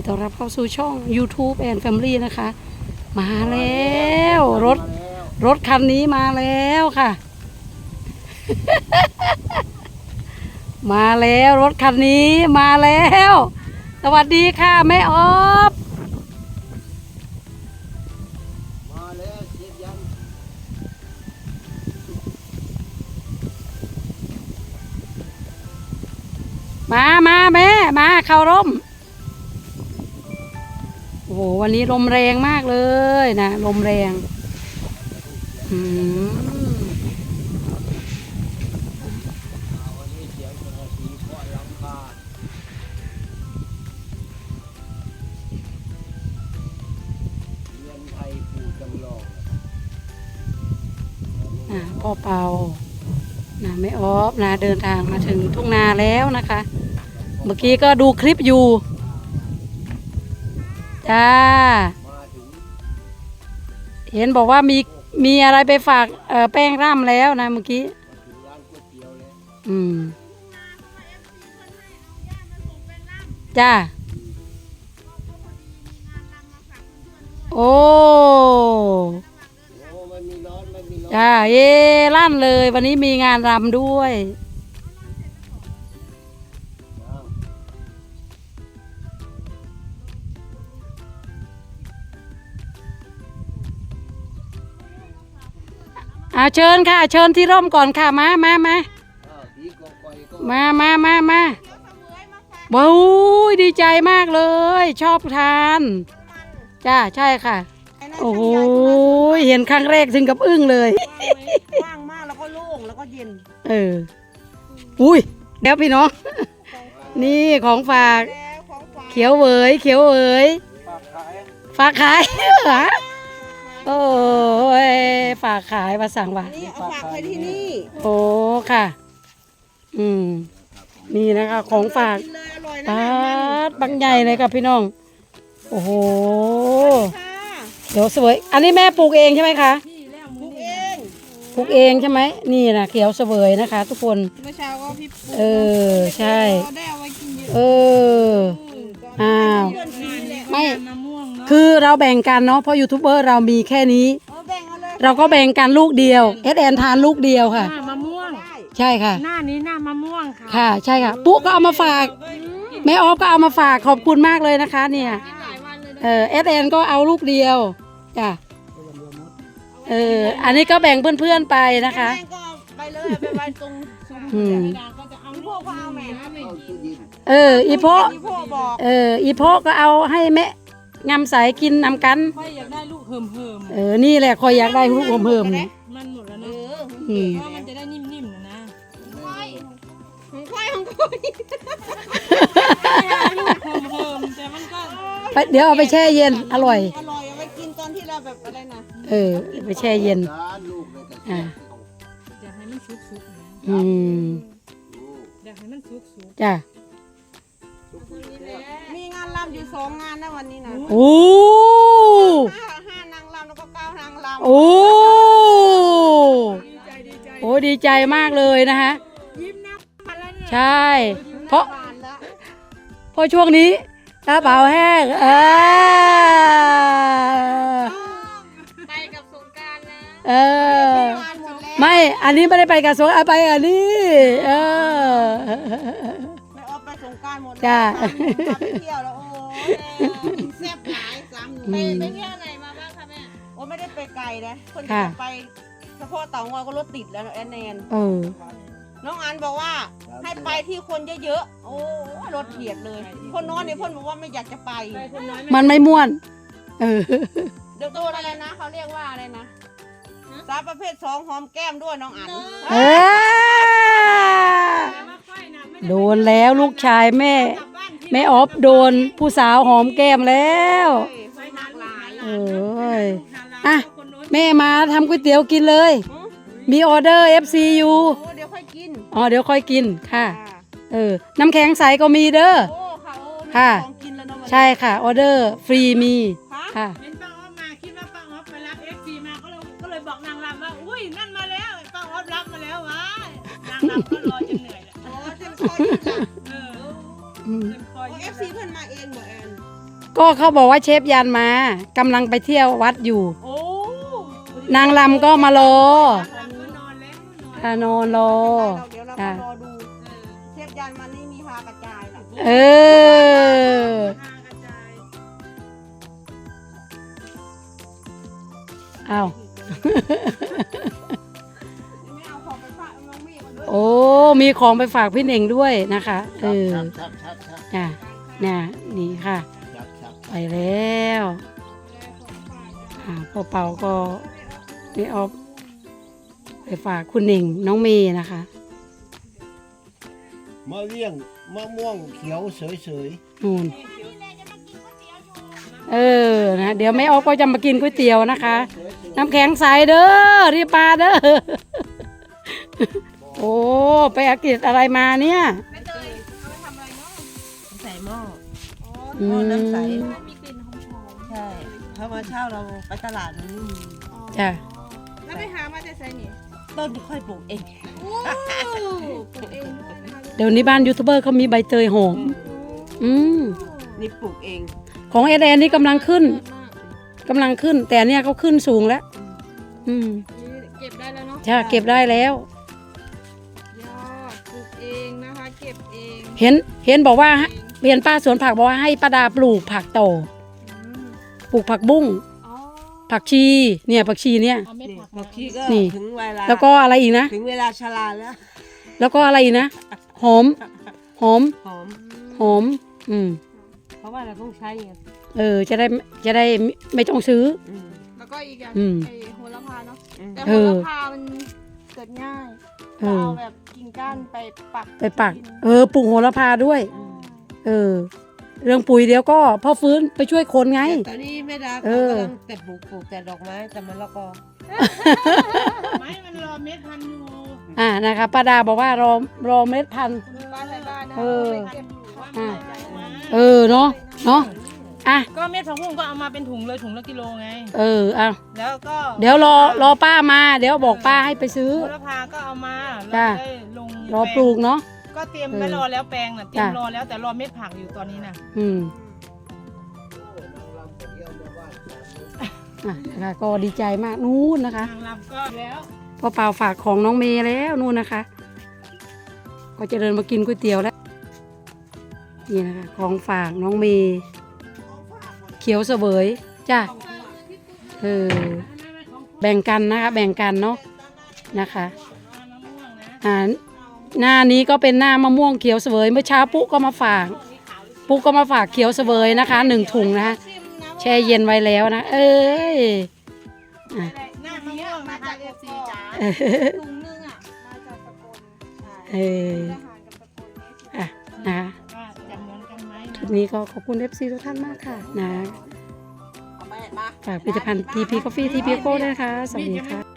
ดีต้อนรับเข้าสู่ช่อง YouTube and Family นะคะ มาแล้วรถรถคันนี้มาแล้วค่ะ มาแล้วรถคันนี้มาแล้ว สวัสดีค่ะแม่ออฟมาแล้วเสียบยังมามาแม่ มาเข้าร่มโอ้โหวันนี้ลมแรงมากเลยนะ ลมแรงอืมน้าพ่อเปานะแม่ออฟนะเดินทางมาถึงทุ่งนาแล้วนะคะ เมื่อกี้ก็ดูคลิปอยู่ จ้า เห็นบอกว่ามีมีอะไรไปฝากเอ่อแป้งร่ำแล้วนะเมื่อกี้ อืม จ้า โอ้จ้าเย่ลั่นเลย วันนี้มีงานรำด้วย อ่าเชิญค่ะ เชิญที่ร่มก่อนค่ะ มามามาอ้าวผีกองกอยก็มามามามาว้าวดีใจมากเลย ชอบทานจ้าใช่ค่ะ โอ้โหเห็นครั้งแรกถึงกับอึ้งเลยว่างมากแล้วก็โล่งแล้วก็เย็น เออ อุ้ยเดี๋ยวพี่น้อง นี่ของฝากแล้วของฝากเขียวเหวยเขียวเหวยฝากขายฝากขายเหรอโอ้ ยฝากขายมาสั่งว่านี่เอาฝากไว้ที่นี่โอ้ค่ะ อืมนี่นะคะ ของฝากกินเลยอร่อยนะปาเนี่ยดบางใหญ่เลยค่ะพี่น้อง โอ้โห ค่ะเดี๋ยวสวย อันนี้แม่ปลูกเองใช่ไหมคะ ปลูกเองปลูกเองใช่ไหม นี่นะเขียวเสวยนะคะ ทุกคน เมื่อเช้าก็พี่ปลูกเออ ใช่เราได้เอาไว้กินเยอะเออ อ้าว เพื่อนกินแหละไม่ มะม่วงเนาะคือเราแบ่งกันเนาะ เพราะยูทูบเบอร์เรามีแค่นี้ เออแบ่งเอาเลยเราก็แบ่งกันลูกเดียวเอสแอนทานลูกเดียวค่ะ หน้ามะม่วงได้ใช่ค่ะ หน้านี้หน้ามะม่วงค่ะ ค่ะ ใช่ค่ะ ปุ๊กก็เอามาฝากแม่ออฟก็เอามาฝากขอบคุณมากเลยนะคะ เนี่ยเออเอสแอนก็เอาลูกเดียวจ้ะเอออันนี้ก็แบ่งเพื่อนๆไปนะคะ แม่ก็เอาไปเลยเอาไปไว้ตรงซุ้มอืมพี่พวกก็เอาแม่เข้าตู้เย็นเอออีโพะพี่พวกบอกเอออีโพะก็เอาให้แม่ งำใสกินนำกัน ค่อยอยากได้ลูกเหิมเหิมเออ นี่แหละคอยอยากได้ลูกเพิ่มๆนี่ๆมันหมดแล้วเอนะออืมเพราะมันจะได้นิ่มๆนะนะของค่อยของค่อยลูกเหิมเหิมๆแต่มันก็ไปเดี๋ยวเอาไปแช่เย็น อร่อย อร่อยเอาไว้กินตอนที่เราแบบอะไรนะเออไปแช่เย็นร้านลูกเลยก็อ่า อยากให้มันสุกๆนะอืมอยากให้มันสุกจ้ะ มีงานรำอยู่สองงานนะวันนี้นะโอ้ห้าห้านางรำแล้วก็เก้านางรำโอ้โอ้ดีใจมากเลยนะคะยิ้มนะมาแล้วเนี่ยใช่ เพราะบานแล้วเพราะช่วงนี้กระเป๋าแห้งเออไปกับสงการนะเออบานหมดแล้วไม่ อันนี้ไม่ได้ไปกับสงเอาไปอันนี้ เออไม่ออกไป สงกรารหมดแล้วจ้า สามหนุ่มพาไปเที่ยวแล้วโอ้ยแซ่บหลายสามหนุ่มอืมไปเที่ยวไหนมาบ้างคะแม่ โอ้ไม่ได้ไปไกลนะคนค่ะ จะไปเฉพาะเต่างอยก็รถติดแล้วแอนแนนเออ น้องอันบอกว่าให้ไปที่คนเยอะๆโอ้รถเบียดเลย คนน้อยเนี่ยเพ่นบอกว่าไม่อยากจะไปไปคนน้อยมันไม่ม่วน เออ เดี๋ยวตัวอะไรนะเขาเรียกว่าอะไรนะสาวประเภทสองหอมแก้มด้วยน้องอันเออ โดนแล้วลูกชายแม่กลับบ้านที่แม่ออฟโดนผู้สาวหอมแก้มแล้วไปหากหลายเอ้ยหาหลานอะคนโน้นแม่มาทำก๋วยเตี๋ยวกินเลยหือมีออเดอร์ FC อยู่โอ้เดี๋ยวค่อยกินอ๋อเดี๋ยวค่อยกินค่ะค่ะเออ น้ำแข็งใสก็มีเด้อโอ้ค่ะโอ้มีค่ะของกินแล้วเนาะวันนี้ใช่ค่ะออเดอร์ฟรีมีค่ะค่ะเห็นป้าออฟมาคิดว่าป้าออฟไปรับเอฟซีมาก็เลยก็เลยบอกนางรำว่าอุ้ยนั่นมาแล้วป้าออฟรับมาแล้ววะนางรำก็รอจนเหนื่อย แหละโอ้เอยกินละเอออืมเต็มคอยเอฟซีเพิ่นมาเองบ่แอน ก็เขาบอกว่าเชฟยันมากำลังไปเที่ยววัดอยู่ โอ้นางลำก็มารอก็นอนแล้วนอนอ่านอนรอ เดี๋ยวเราจ้ะมารอดูเชฟยันมันนี่มีฮากระจายล่ะเออ ทางกระจายอ้าว ไม่เอาของไปฝากน้องมีมาด้วยโอ้ มีของไปฝากพี่เน่งด้วยนะคะเออชักชักชักชักน่ะน่ะนี่ค่ะชักชักไปแล้วอ่าพ่อเปาก็นี่เอาไปฝากคุณเน่งน้องเมย์นะคะมะเรี่ยงมะม่วงเขียวเสยนู่นเออนะเดี๋ยวแม่ออกก็จะมากินก๋วยเตี๋ยวนะคะ น้ำแข็งใสเด้อรีบปลาเด้อ โอ้ ไปอังกฤษอะไรมาเนี่ยใส่หม้ออืหม้อมน้ำใสใช่ถ้ามาเช่าเราไปตลาดมันไม่มีจ้ะ แล้วไปหามาแต่ไซนี่ต้นค่อยปลูกเองโอ้ปลูกเองด้วยนะคะเดี๋ยวนี้บ้านยูทูบเบอร์เขามีใบเตยหอม อืม นี่ปลูกเองของเอแอนนี่กำลังขึ้นกำลังขึ้น แต่อันเนี่ยเขาขึ้นสูงแล้ว อืม เก็บได้แล้วเนาะ ใช่ เก็บได้แล้ว เองเห็นเห็นบอกว่าเห็นป้าสวนผักบอกว่าให้ป้าดาปลูกผักต่ออืมปลูกผักบุ้งอ๋อผักชีเนี่ยผักชีเนี่ยเอาเม็ดนี่ผักบางทีก็นี่ถึงเวลาแล้วก็อะไรอีกนะถึงเวลาชราแล้วแล้วก็อะไรอีกนะหอมหอมหอมหอมอืมเพราะว่าเราต้องใช้ไงเออจะได้จะได้ไม่ไม่ต้องซื้ออืมแล้วก็อีกอย่างอืมไอ้โหระพาเนาะอืมแต่เอโหอระพามันเกิดง่ายเอเราอเอาแบบ กิ่งก้านไปปักไปปัก เออปลูกโหระพาด้วยอืมเออ เรื่องปุ๋ยเดี๋ยวก็พ่อฟื้นไปช่วยคนไง แต่ตอนนี้แม่ดาเอเขาอ กำลังแต่ปลูกปลูกแต่ดอกไม้แต่มะละกอไม้มันรอเม็ดพันธุ์อยู่อ่านะคะป้าดาบอกว่ารอรอเม็ดพันธุ์ บ้านในบ้านนะเออไปเก็บอ่าเออเนาะเนาะอะก็เม็ดผักบุ้งก็เอามาเป็นถุงเลยถุงละกิโลไง เออเอาแล้วก็เดี๋ยวรอรอป้ามา เดี๋ยวบอกป้าให้ไปซื้อ โหระพาก็เอามาเราจ้ะได้ลง รอปลูกเนาะ ก็เตรียมเออไว้รอแล้วแปลงน่ะเตรียมจ้ะ รอแล้วแต่รอเม็ดผักอยู่ตอนนี้น่ะ อืมๆเที่ยวมาบ้านอะนะคะก็ดีใจมากนู่นนะคะ ทางลำก็แล้วพ่อเปล่าฝากของน้องเมย์แล้วนู่นนะคะ ก็จะเดินมากินก๋วยเตี๋ยวแล้ว นี่นะคะ ของฝากน้องเมย์เขียวเสวยจ้ะเออแบ่งกันนะคะ แบ่งกันเนาะนะคะมะม่วงนะอ่า หน้านี้ก็เป็นหน้ามะม่วงเขียวเสวยเมื่อเช้าปุ๊ก็มาฝาก ปุ๊ก็มาฝากเขียวเสวยนะคะหนึ่งถุงนะคะแช่เย็นไว้แล้วนะ เอ้ยอะหน้ามะม่วงนะคะเอฟซีจ๋าถุงนึงอะมาจากสกลใช่เออทหารกับสกลเนี่ยอะนะคะว่าจะเหมือนกันไหมคนะลิปนี้ก็ขอบคุณเอฟซีทุกท่านมากค่ะนะเอาไปมาฝากผลิตภัณฑ์ทีพีกาแฟทีพีโก้ด้วยนะคะสวัสดีค่ะ